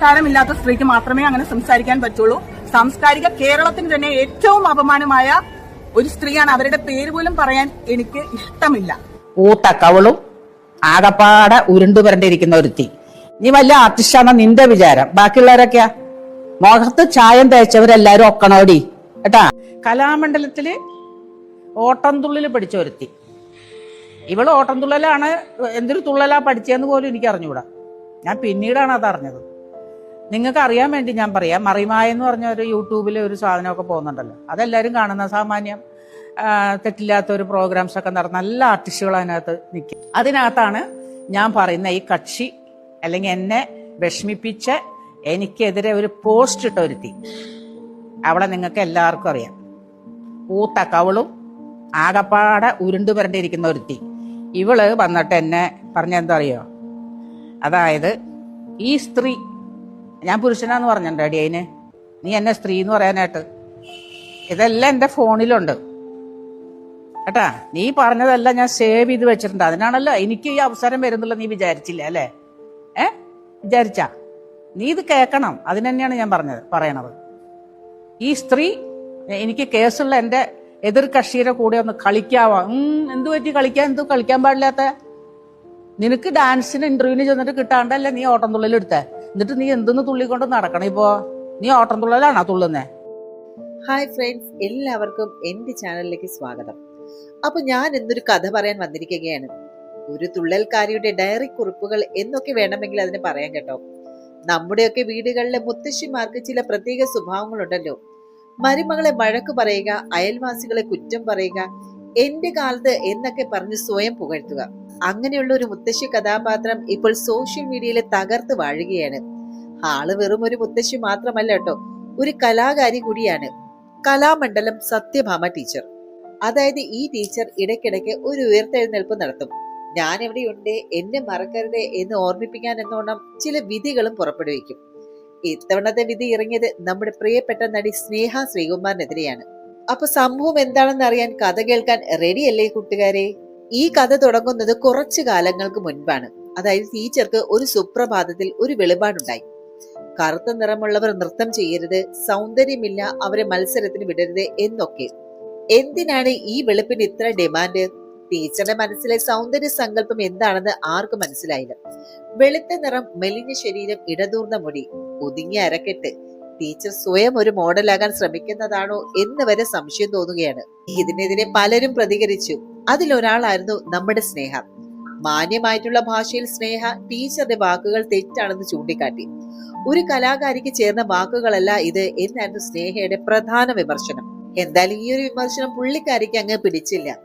സംസ്കാരമില്ലാത്ത സ്ത്രീക്ക് മാത്രമേ അങ്ങനെ സംസാരിക്കാൻ പറ്റുള്ളൂ. സാംസ്കാരിക കേരളത്തിന് തന്നെ ഏറ്റവും അപമാനമായ ഒരു സ്ത്രീയാണ്. അവരുടെ പേര് പോലും പറയാൻ എനിക്ക് ഇഷ്ടമില്ല. പൂത്ത കവളും ആകപ്പാടെ ഉരുണ്ടു വരണ്ടിരിക്കുന്ന ഒരുത്തി. നീ വല്ല ആർട്ടിസ്റ്റാണെന്ന നിന്റെ വിചാരം. ബാക്കിയുള്ളവരൊക്കെയാ? മുഖത്ത് ചായം തേച്ചവരെല്ലാരും ഒക്കണോടി? കേട്ടാ? കലാമണ്ഡലത്തിൽ ഓട്ടംതുള്ളിൽ പഠിച്ച ഒരുത്തി. ഇവൾ ഓട്ടംതുള്ളലാണ് എന്തൊരു തുള്ളലാ പഠിച്ചതെന്ന് പോലും എനിക്ക് അറിഞ്ഞുകൂടാ ഞാൻ പിന്നീടാണ് അത് അറിഞ്ഞത് നിങ്ങൾക്ക് അറിയാൻ വേണ്ടി ഞാൻ പറയാം. മറിമായ എന്ന് പറഞ്ഞ ഒരു യൂട്യൂബിൽ ഒരു സാധനമൊക്കെ പോകുന്നുണ്ടല്ലോ. അതെല്ലാവരും കാണുന്ന സാമാന്യം തെറ്റില്ലാത്ത ഒരു പ്രോഗ്രാംസ് ഒക്കെ നടന്ന നല്ല ആർട്ടിസ്റ്റുകൾ അതിനകത്ത് നിൽക്കും. അതിനകത്താണ് ഞാൻ പറയുന്ന ഈ കക്ഷി അല്ലെങ്കിൽ എന്നെ വിഷമിപ്പിച്ച് എനിക്കെതിരെ ഒരു പോസ്റ്റ് ഇട്ട ഒരുത്തി അവളെ നിങ്ങൾക്ക് എല്ലാവർക്കും അറിയാം. പൂത്ത കവളും ആകപ്പാടെ ഉരുണ്ടു പുരണ്ടിരിക്കുന്ന ഒരുത്തി ഇവൾ വന്നിട്ട് എന്നെ പറഞ്ഞെന്താ അറിയോ? അതായത് ഈ സ്ത്രീ ഞാൻ പുരുഷനാന്ന് പറഞ്ഞിട്ടുണ്ട് അടി അതിന് നീ എന്നെ സ്ത്രീ എന്ന് പറയാനായിട്ട്. ഇതെല്ലാം എന്റെ ഫോണിലുണ്ട്. കേട്ടാ നീ പറഞ്ഞതെല്ലാം ഞാൻ സേവ് ചെയ്ത് വെച്ചിട്ടുണ്ട്. അതിനാണല്ലോ എനിക്ക് ഈ അവസരം വരുന്നുള്ള നീ വിചാരിച്ചില്ല അല്ലേ? ഏ? വിചാരിച്ചാ. നീ ഇത് കേൾക്കണം. അതിന് തന്നെയാണ് ഞാൻ പറഞ്ഞത് പറയണത്. ഈ സ്ത്രീ എനിക്ക് കേസുള്ള എന്റെ എതിർ കക്ഷിയുടെ കൂടെ ഒന്ന് കളിക്കാവോ? എന്ത് പറ്റി കളിക്കാൻ? എന്തു കളിക്കാൻ പാടില്ലാത്ത? നിനക്ക് ഡാൻസിന് ഇന്റർവ്യൂവിന് ചെന്നിട്ട് കിട്ടാണ്ടല്ലേ നീ ഓട്ടം തുള്ളിലെടുത്തേ എന്നിട്ട് നീ എന്തെന്ന് തുള്ളിക്കൊണ്ട് നടക്കണം ഇപ്പോ? നീ ഓട്ടം തുള്ളലാണോ തുള്ളുന്നേ? ഹായ് ഫ്രണ്ട്സ് എല്ലാവർക്കും എന്റെ ചാനലിലേക്ക് സ്വാഗതം. അപ്പൊ ഞാൻ എന്നൊരു കഥ പറയാൻ വന്നിരിക്കുകയാണ്. ഒരു തുള്ളൽക്കാരിയുടെ ഡയറി കുറിപ്പുകൾ എന്നൊക്കെ വേണമെങ്കിൽ അതിന് പറയാൻ കേട്ടോ. നമ്മുടെയൊക്കെ വീടുകളിലെ മുത്തശ്ശിമാർക്ക് ചില പ്രത്യേക സ്വഭാവങ്ങളുണ്ടല്ലോ. മരുമകളെ വഴക്ക് പറയുക അയൽവാസികളെ കുറ്റം പറയുക എന്റെ കാലത്ത് എന്നൊക്കെ പറഞ്ഞ് സ്വയം പുകഴ്ത്തുക. അങ്ങനെയുള്ള ഒരു മുത്തശ്ശി കഥാപാത്രം ഇപ്പോൾ സോഷ്യൽ മീഡിയയിൽ തകർത്ത് വാഴുകയാണ്. ആൾ വെറും ഒരു മുത്തശ്ശി മാത്രമല്ല കേട്ടോ ഒരു കലാകാരി കൂടിയാണ്. കലാമണ്ഡലം സത്യഭാമ ടീച്ചർ അതായത് ഈ ടീച്ചർ ഇടയ്ക്കിടയ്ക്ക് ഒരു ഉയർത്തെഴുന്നേൽപ്പ് നടത്തും. ഞാൻ എവിടെയുണ്ട് എന്നെ മറക്കരുത് എന്ന് ഓർമ്മിപ്പിക്കാൻ എന്നോണം ചില വിധികളും പുറപ്പെടുവിക്കും. ഇത്തവണത്തെ വിധി ഇറങ്ങിയത് നമ്മുടെ പ്രിയപ്പെട്ട നടി സ്നേഹ ശ്രീകുമാറിനെതിരെയാണ്. അപ്പൊ സംഭവം എന്താണെന്ന് അറിയാൻ കഥ കേൾക്കാൻ റെഡിയല്ലേ കൂട്ടുകാരെ? ഈ കഥ തുടങ്ങുന്നത് കുറച്ചു കാലങ്ങൾക്ക് മുൻപാണ്. അതായത് ടീച്ചർക്ക് ഒരു സുപ്രഭാതത്തിൽ ഒരു വെളിപാടുണ്ടായി. കറുത്ത നിറമുള്ളവർ നൃത്തം ചെയ്യരുത് സൗന്ദര്യമില്ല അവരെ മത്സരത്തിന് വിടരുത് എന്നൊക്കെ. എന്തിനാണ് ഈ വെളുപ്പിന് ഇത്ര ഡിമാൻഡ് ടീച്ചറുടെ മനസ്സിലെ സൗന്ദര്യ സങ്കല്പം എന്താണെന്ന് ആർക്കും മനസ്സിലായില്ല. വെളുത്ത നിറം മെലിഞ്ഞ ശരീരം ഇടതൂർന്ന മുടി ഒതുങ്ങിയ അരക്കെട്ട് ടീച്ചർ സ്വയം ഒരു മോഡലാകാൻ ശ്രമിക്കുന്നതാണോ എന്ന് വരെ സംശയം തോന്നുകയാണ്. ഇതിനെതിരെ പലരും പ്രതികരിച്ചു. അതിലൊരാളായിരുന്നു നമ്മുടെ സ്നേഹ. മാന്യമായിട്ടുള്ള ഭാഷയിൽ സ്നേഹ ടീച്ചറുടെ വാക്കുകൾ തെറ്റാണെന്ന് ചൂണ്ടിക്കാട്ടി. ഒരു കലാകാരിക്ക് ചേർന്ന വാക്കുകളല്ല ഇത് എന്നായിരുന്നു സ്നേഹയുടെ പ്രധാന വിമർശനം. എന്തായാലും ഈ ഒരു വിമർശനം പുള്ളിക്കാരിക്ക് അങ്ങ് പിടിച്ചില്ല.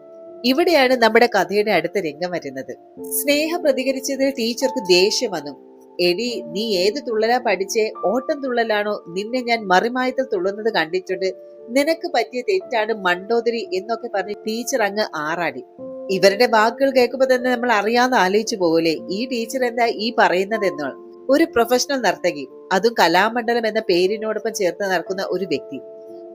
ഇവിടെയാണ് നമ്മുടെ കഥയുടെ അടുത്ത രംഗം വരുന്നത്. സ്നേഹ പ്രതികരിച്ചതിൽ ടീച്ചർക്ക് ദേഷ്യം വന്നു. എടി നീ ഏത് തുള്ളലാ പഠിച്ചേ? ഓട്ടം തുള്ളലാണോ? നിന്നെ ഞാൻ മറിമായത്തിൽ തുള്ളുന്നത് കണ്ടിട്ടുണ്ട്. നിനക്ക് പറ്റിയ തെറ്റാണ് മണ്ടോദരി എന്നൊക്കെ പറഞ്ഞ് ടീച്ചർ അങ്ങ് ആറാടി. ഇവരുടെ വാക്കുകൾ കേൾക്കുമ്പോൾ തന്നെ നമ്മൾ അറിയാതെ ആലോചിച്ചു പോകൂലേ? ഈ ടീച്ചർ എന്താ ഈ പറയുന്നത് എന്നാൽ ഒരു പ്രൊഫഷണൽ നർത്തകി അതും കലാമണ്ഡലം എന്ന പേരിനോടൊപ്പം ചേർത്ത് നടക്കുന്ന ഒരു വ്യക്തി.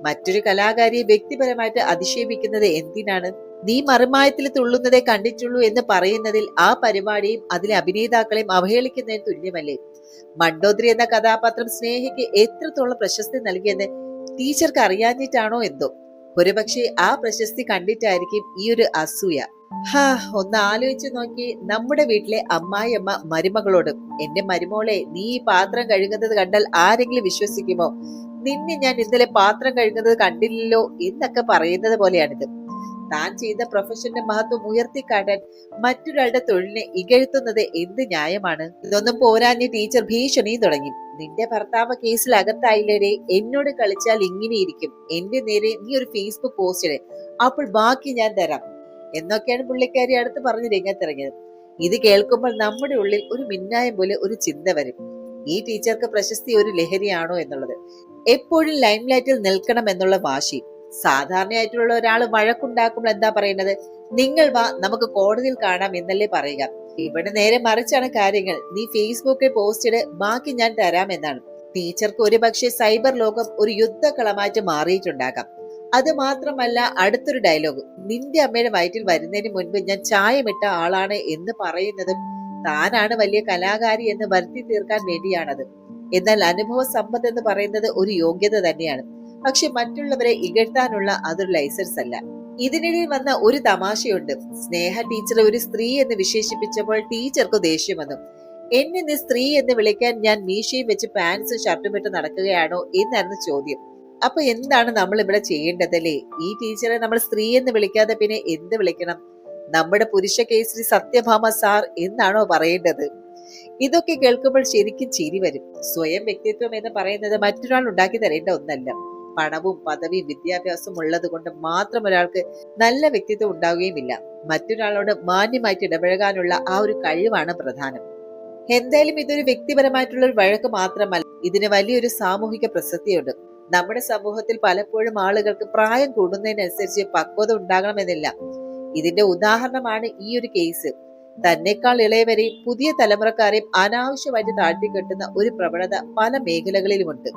മറ്റൊരു കലാകാരിയെ വ്യക്തിപരമായിട്ട് അധിക്ഷേപിക്കുന്നത് എന്തിനാണ്? നീ മറുമായത്തിൽ തുള്ളുന്നതേ കണ്ടിട്ടുള്ളൂ എന്ന് പറയുന്നതിൽ ആ പരിപാടിയും അതിലെ അഭിനേതാക്കളെയും അവഹേളിക്കുന്നതിന് തുല്യമല്ലേ? മണ്ടോദ്രി എന്ന കഥാപാത്രം സ്നേഹയ്ക്ക് എത്രത്തോളം പ്രശസ്തി നൽകിയെന്ന് ടീച്ചർക്ക് അറിയാഞ്ഞിട്ടാണോ എന്തോ? ഒരുപക്ഷെ ആ പ്രശസ്തി കണ്ടിട്ടായിരിക്കും ഈ ഒരു അസൂയ. ഹാ ഒന്ന് ആലോചിച്ചു നോക്കി. നമ്മുടെ വീട്ടിലെ അമ്മായിയമ്മ മരുമകളോടും എന്റെ മരുമോളെ നീ ഈ പാത്രം കഴുകുന്നത് കണ്ടാൽ ആരെങ്കിലും വിശ്വസിക്കുമോ? നിന്നെ ഞാൻ ഇന്നലെ പാത്രം കഴുകുന്നത് കണ്ടില്ലല്ലോ എന്നൊക്കെ പറയുന്നത് പോലെയാണിത്. താൻ ചെയ്ത പ്രൊഫഷന്റെ മഹത്വം ഉയർത്തിക്കാട്ടാൻ മറ്റൊരാളുടെ തൊഴിലിനെ ഇകഴ്ത്തുന്നത് എന്ത് ന്യായമാണ്? ഇതൊന്നും പോരാഞ്ഞ് ടീച്ചർ ഭീഷണിയും തുടങ്ങി. നിന്റെ ഭർത്താവ് കേസിൽ അകത്തായില്ലേ എന്നോട് കളിച്ചാൽ ഇങ്ങനെയിരിക്കും. എന്റെ നേരെ നീ ഒരു ഫേസ്ബുക്ക് പോസ്റ്റ് അപ്പോൾ ബാക്കി ഞാൻ തരാം. എന്നൊക്കെയാണ് പുള്ളിക്കാരി അടുത്ത് പറഞ്ഞ് രംഗത്തിറങ്ങിയത്. ഇത് കേൾക്കുമ്പോൾ നമ്മുടെ ഉള്ളിൽ ഒരു മിന്നായം പോലെ ഒരു ചിന്ത വരും. ഈ ടീച്ചർക്ക് പ്രശസ്തി ഒരു ലഹരിയാണോ എന്നുള്ളത്. എപ്പോഴും ലൈംലൈറ്റിൽ നിൽക്കണം എന്നുള്ള വാശി. സാധാരണയായിട്ടുള്ള ഒരാൾ വഴക്കുണ്ടാക്കുമ്പോൾ എന്താ പറയുന്നത്? നിങ്ങൾ വാ നമുക്ക് കോടതിയിൽ കാണാം എന്നല്ലേ പറയുക. ഇവിടെ നേരെ മറിച്ചാണ് കാര്യങ്ങൾ. നീ ഫേസ്ബുക്കിൽ പോസ്റ്റ് ബാക്കി ഞാൻ തരാം എന്നാണ്. ടീച്ചർക്ക് ഒരു പക്ഷേ സൈബർ ലോകം ഒരു യുദ്ധക്കളമായിട്ട് മാറിയിട്ടുണ്ടാകാം. അത് മാത്രമല്ല അടുത്തൊരു ഡയലോഗ് നിന്റെ അമ്മയുടെ വയറ്റിൽ വരുന്നതിന് മുൻപ് ഞാൻ ചായമിട്ട ആളാണ് എന്ന് പറയുന്നതും താനാണ് വലിയ കലാകാരി എന്ന് വരുത്തി തീർക്കാൻ വേണ്ടിയാണത്. എന്നാൽ അനുഭവ സമ്പത്ത് എന്ന് പറയുന്നത് ഒരു യോഗ്യത തന്നെയാണ്. പക്ഷെ മറ്റുള്ളവരെ ഇകഴ്ത്താനുള്ള അതൊരു ലൈസൻസ് അല്ല. ഇതിനിടയിൽ വന്ന ഒരു തമാശയുണ്ട്. സ്നേഹ ടീച്ചറെ ഒരു സ്ത്രീ എന്ന് വിശേഷിപ്പിച്ചപ്പോൾ ടീച്ചർക്ക് ദേഷ്യം വന്നു. എന്നെ നീ സ്ത്രീ എന്ന് വിളിക്കാൻ ഞാൻ മീശയും വെച്ച് പാൻസും ഷർട്ടും ഇട്ട് നടക്കുകയാണോ? എന്നായിരുന്നു ചോദ്യം. അപ്പൊ എന്താണ് നമ്മൾ ഇവിടെ ചെയ്യേണ്ടതല്ലേ? ഈ ടീച്ചറെ നമ്മൾ സ്ത്രീ എന്ന് വിളിക്കാതെ പിന്നെ എന്ത് വിളിക്കണം? നമ്മുടെ പുരുഷ കേസരി സത്യഭാമ സാർ എന്നാണോ പറയേണ്ടത്? ഇതൊക്കെ കേൾക്കുമ്പോൾ ശരിക്കും ചിരി വരും. സ്വയം വ്യക്തിത്വം എന്ന് പറയുന്നത് മറ്റൊരാൾ ഉണ്ടാക്കി തരേണ്ട ഒന്നല്ല. പണവും പദവിയും വിദ്യാഭ്യാസവും ഉള്ളത് കൊണ്ട് മാത്രം ഒരാൾക്ക് നല്ല വ്യക്തിത്വം ഉണ്ടാവുകയുമില്ല. മറ്റൊരാളോട് മാന്യമായിട്ട് ഇടപഴകാനുള്ള ആ ഒരു കഴിവാണ് പ്രധാനം. എന്തായാലും ഇതൊരു വ്യക്തിപരമായിട്ടുള്ള ഒരു വഴക്ക് മാത്രമല്ല ഇതിന് വലിയൊരു സാമൂഹിക പ്രസക്തിയുണ്ട്. നമ്മുടെ സമൂഹത്തിൽ പലപ്പോഴും ആളുകൾക്ക് പ്രായം കൂടുന്നതിനനുസരിച്ച് പക്വത ഉണ്ടാകണമെന്നില്ല. ഇതിന്റെ ഉദാഹരണമാണ് ഈ ഒരു കേസ്. തന്നെക്കാൾ ഇളയവരെയും പുതിയ തലമുറക്കാരെയും അനാവശ്യമായിട്ട് താഴ്ത്തിക്കെട്ടുന്ന ഒരു പ്രവണത പല മേഖലകളിലുമുണ്ട്.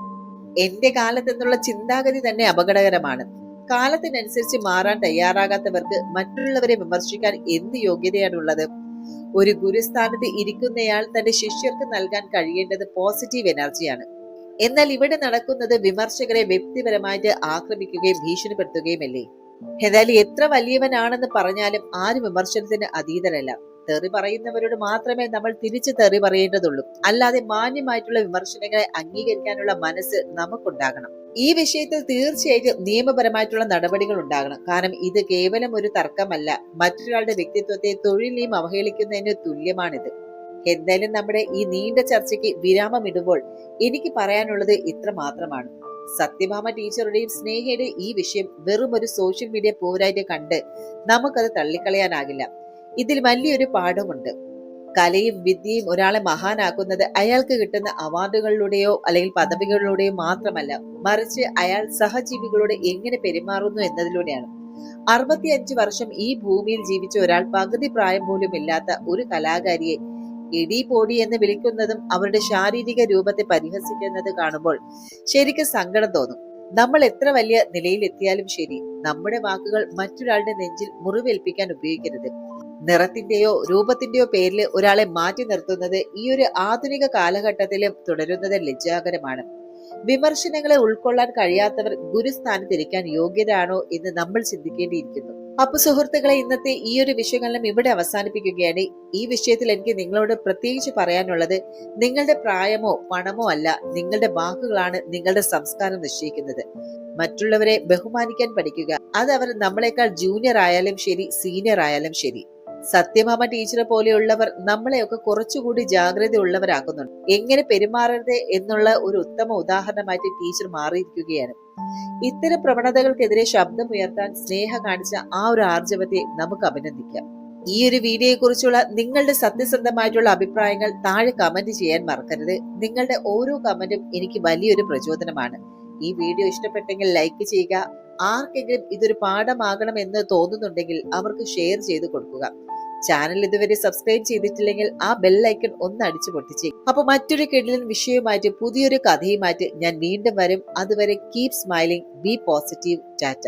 എന്റെ കാലത്ത് എന്നുള്ള ചിന്താഗതി തന്നെ അപകടകരമാണ്. കാലത്തിനനുസരിച്ച് മാറാൻ തയ്യാറാകാത്തവർക്ക് മറ്റുള്ളവരെ വിമർശിക്കാൻ എന്ത് യോഗ്യതയാണുള്ളത്? ഒരു ഗുരുസ്ഥാനത്ത് ഇരിക്കുന്നയാൾ തന്റെ ശിഷ്യർക്ക് നൽകാൻ കഴിയേണ്ടത് പോസിറ്റീവ് എനർജിയാണ് എന്നാൽ ഇവിടെ നടക്കുന്നത് വിമർശകരെ വ്യക്തിപരമായിട്ട് ആക്രമിക്കുകയും ഭീഷണിപ്പെടുത്തുകയുമല്ലേ? ഏതായാലും എത്ര വലിയവനാണെന്ന് പറഞ്ഞാലും ആരും വിമർശനത്തിന് അതീതരല്ല. തെറി പറയുന്നവരോട് മാത്രമേ നമ്മൾ തിരിച്ചു തെറി പറയേണ്ടതുള്ളൂ. അല്ലാതെ മാന്യമായിട്ടുള്ള വിമർശനങ്ങളെ അംഗീകരിക്കാനുള്ള മനസ്സ് നമുക്കുണ്ടാകണം. ഈ വിഷയത്തിൽ തീർച്ചയായിട്ടും നിയമപരമായിട്ടുള്ള നടപടികൾ ഉണ്ടാകണം. കാരണം ഇത് കേവലം ഒരു തർക്കമല്ല. മറ്റൊരാളുടെ വ്യക്തിത്വത്തെ തൊഴിലിനെയും അവഹേളിക്കുന്നതിന് തുല്യമാണിത്. എന്തായാലും നമ്മുടെ ഈ നീണ്ട ചർച്ചയ്ക്ക് വിരാമമിടുമ്പോൾ എനിക്ക് പറയാനുള്ളത് ഇത്ര മാത്രമാണ്. സത്യഭാമ ടീച്ചറുടെയും സ്നേഹയുടെയും ഈ വിഷയം വെറും ഒരു സോഷ്യൽ മീഡിയ പോരായിട്ട് കണ്ട് നമുക്കത് തള്ളിക്കളയാനാകില്ല. ഇതിൽ വലിയൊരു പാഠമുണ്ട്. കലയും വിദ്യയും ഒരാളെ മഹാനാക്കുന്നത് അയാൾക്ക് കിട്ടുന്ന അവാർഡുകളിലൂടെയോ അല്ലെങ്കിൽ പദവികളിലൂടെയോ മാത്രമല്ല മറിച്ച് അയാൾ സഹജീവികളോട് എങ്ങനെ പെരുമാറുന്നു എന്നതിലൂടെയാണ്. അറുപത്തിയഞ്ച് വർഷം ഈ ഭൂമിയിൽ ജീവിച്ച ഒരാൾ പകുതി പ്രായം പോലും ഇല്ലാത്ത ഒരു കലാകാരിയെ എടി പോടി എന്ന് വിളിക്കുന്നതും അവരുടെ ശാരീരിക രൂപത്തെ പരിഹസിക്കുന്നത് കാണുമ്പോൾ ശരിക്കും സങ്കടം തോന്നും. നമ്മൾ എത്ര വലിയ നിലയിലെത്തിയാലും ശരി നമ്മുടെ വാക്കുകൾ മറ്റൊരാളുടെ നെഞ്ചിൽ മുറിവേൽപ്പിക്കാൻ ഉപയോഗിക്കരുത്. നിറത്തിന്റെയോ രൂപത്തിന്റെയോ പേരിൽ ഒരാളെ മാറ്റി നിർത്തുന്നത് ഈ ഒരു ആധുനിക കാലഘട്ടത്തിലും തുടരുന്നത് ലജ്ജാകരമാണ്. വിമർശനങ്ങളെ ഉൾക്കൊള്ളാൻ കഴിയാത്തവർ ഗുരുസ്ഥാനത്തിരിക്കാൻ യോഗ്യരാണോ എന്ന് നമ്മൾ ചിന്തിക്കേണ്ടിയിരിക്കുന്നു. അപ്പൊ സുഹൃത്തുക്കളെ ഇന്നത്തെ ഈ ഒരു വിശകലനം ഇവിടെ അവസാനിപ്പിക്കുകയാണ്. ഈ വിഷയത്തിൽ എനിക്ക് നിങ്ങളോട് പ്രത്യേകിച്ച് പറയാനുള്ളത് നിങ്ങളുടെ പ്രായമോ പണമോ അല്ല നിങ്ങളുടെ വാക്കുകളാണ് നിങ്ങളുടെ സംസ്കാരം നിശ്ചയിക്കുന്നത്. മറ്റുള്ളവരെ ബഹുമാനിക്കാൻ പഠിക്കുക. അത് അവർ നമ്മളെക്കാൾ ജൂനിയർ ആയാലും ശരി സീനിയർ ആയാലും ശരി. സത്യഭാമ ടീച്ചറെ പോലെയുള്ളവർ നമ്മളെയൊക്കെ കുറച്ചുകൂടി ജാഗ്രത ഉള്ളവരാക്കുന്നുണ്ട് എങ്ങനെ പെരുമാറരുത് എന്നുള്ള ഒരു ഉത്തമ ഉദാഹരണമായിട്ട് ടീച്ചർ മാറിയിരിക്കുകയാണ്. ഇത്തരം പ്രവണതകൾക്കെതിരെ ശബ്ദമുയർത്താൻ സ്നേഹ കാണിച്ച ആ ഒരു ആർജവത്തെ നമുക്ക് അഭിനന്ദിക്കാം. ഈ ഒരു വീഡിയോയെ കുറിച്ചുള്ള നിങ്ങളുടെ സത്യസന്ധമായിട്ടുള്ള അഭിപ്രായങ്ങൾ താഴെ കമന്റ് ചെയ്യാൻ മറക്കരുത്. നിങ്ങളുടെ ഓരോ കമന്റും എനിക്ക് വലിയൊരു പ്രചോദനമാണ്. ഈ വീഡിയോ ഇഷ്ടപ്പെട്ടെങ്കിൽ ലൈക്ക് ചെയ്യുക ആർക്കെങ്കിലും ഇതൊരു പാഠമാകണം എന്ന് തോന്നുന്നുണ്ടെങ്കിൽ അവർക്ക് ഷെയർ ചെയ്ത് കൊടുക്കുക. ചാനൽ ഇതുവരെ സബ്സ്ക്രൈബ് ചെയ്തിട്ടില്ലെങ്കിൽ ആ ബെല്ലൈക്കൺ ഒന്ന് അടിച്ചു പൊട്ടിച്ചേ. അപ്പൊ മറ്റൊരു കിടിലൻ വിഷയവുമായിട്ട് പുതിയൊരു കഥയുമായിട്ട് ഞാൻ വീണ്ടും വരും. അതുവരെ keep smiling be positive tata